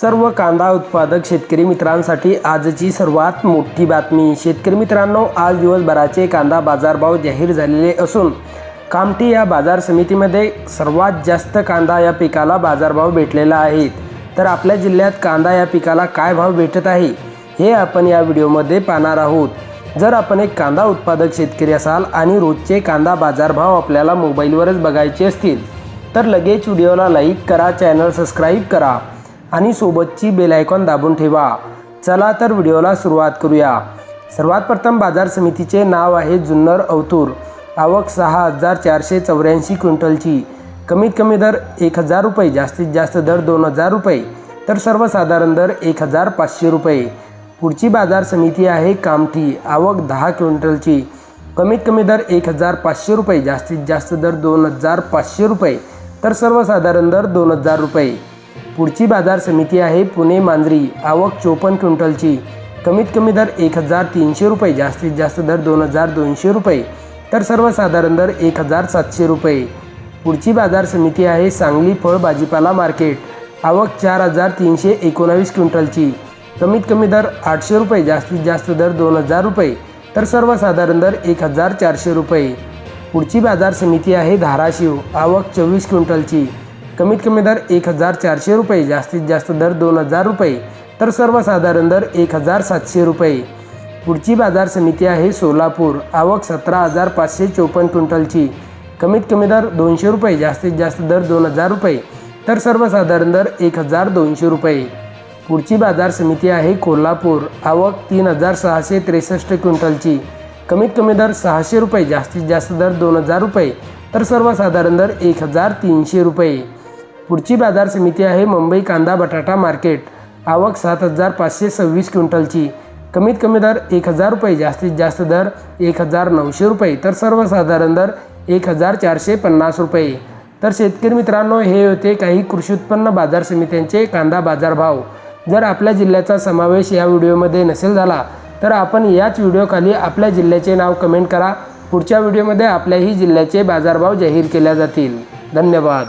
सर्व कांदा उत्पादक शेतकरी मित्रांसाठी आजची सर्वात मोठी बातमी. शेतकरी मित्रांनो आज दिवसभराचे कांदा बाजारभाव जाहीर झालेले असून कामठी या बाजार समितीमध्ये सर्वात जास्त कांदा या पिकाला बाजारभाव भेटलेला आहे. तर आपल्या जिल्ह्यात कांदा या पिकाला काय भाव भेटत आहे हे आपण या व्हिडिओमध्ये पाहणार आहोत. जर आपण एक कांदा उत्पादक शेतकरी असाल आणि रोजचे कांदा बाजारभाव आपल्याला मोबाईलवरच बघायचे असतील तर लगेच व्हिडिओला लाईक करा चॅनल सबस्क्राईब करा. आणि सोबतची बेल आयकॉन दाबून ठेवा. चला तर व्हिडिओला सुरुवात करूया. सर्वात प्रथम बाजार समितीचे नाव आहे जुन्नर अवतूर. आवक सहा हजार चारशे चौऱ्याऐंशी क्विंटलची. कमीत कमी दर एक हजार रुपये जास्तीत जास्त दर दोन हजार रुपये. तर सर्वसाधारण दर एक हजार पाचशे रुपये. पुढची बाजार समिती आहे कामठी. आवक दहा क्विंटलची. कमीत कमी दर एक हजार पाचशे रुपये जास्तीत जास्त दर दोन हजार पाचशे रुपये. तर सर्वसाधारण दर दोन हजार रुपये. पुढची बाजार समिती आहे पुणे मांजरी. आवक चोपन्न क्विंटलची. कमीत कमी दर एक हजार तीनशे रुपये जास्तीत जास्त दर दोन हजार दोनशे रुपये. तर सर्वसाधारण दर एक हजार सातशे रुपये. पुढची बाजार समिती आहे सांगली फळ भाजीपाला मार्केट. आवक चार हजार तीनशे एकोणावीस क्विंटलची. कमीत कमी दर आठशे रुपये जास्तीत जास्त दर दोन हजार रुपये. तर सर्वसाधारण दर एक हजार चारशे रुपये. पुढची बाजार समिती आहे धाराशिव. आवक चोवीस क्विंटलची. कमीत कमी दर एक हजार चारशे रुपये जास्तीत जास्त दर दोन हजार रुपये तर सर्वसाधारण दर एक हजार सातशे रुपये. पुढची बाजार समिती आहे सोलापूर आवक सतरा हजार पाचशे चोपन्न क्विंटलची. कमीत कमी दर दोनशे रुपये जास्तीत जास्त दर दोन हजार रुपये तर सर्वसाधारण दर एक हजार दोनशे रुपये. पुढची बाजार समिती आहे कोल्हापूर आवक तीन हजार सहाशे त्रेसष्ट क्विंटलची. कमीत कमी दर सहाशे रुपये जास्तीत जास्त दर दोन हजार रुपये तर सर्वसाधारण दर एक हजार तीनशे रुपये. पुढची बाजार समिती आहे मुंबई कांदा बटाटा मार्केट. आवक सात हजार पाचशे सव्वीस क्विंटलची. कमीत कमी दर एक हजार रुपये जास्तीत जास्त दर एक हजार नऊशे रुपये तर सर्वसाधारण दर एक हजार चारशे पन्नास रुपये. तर शेतकरी मित्रांनो हे होते काही कृषी उत्पन्न बाजार समित्यांचे कांदा बाजारभाव जर आपल्या जिल्ह्याचा समावेश या व्हिडिओमध्ये नसेल झाला तर आपण याच व्हिडिओखाली आपल्या जिल्ह्याचे नाव कमेंट करा. पुढच्या व्हिडिओमध्ये आपल्याही जिल्ह्याचे बाजारभाव जाहीर केल्या जातील. धन्यवाद.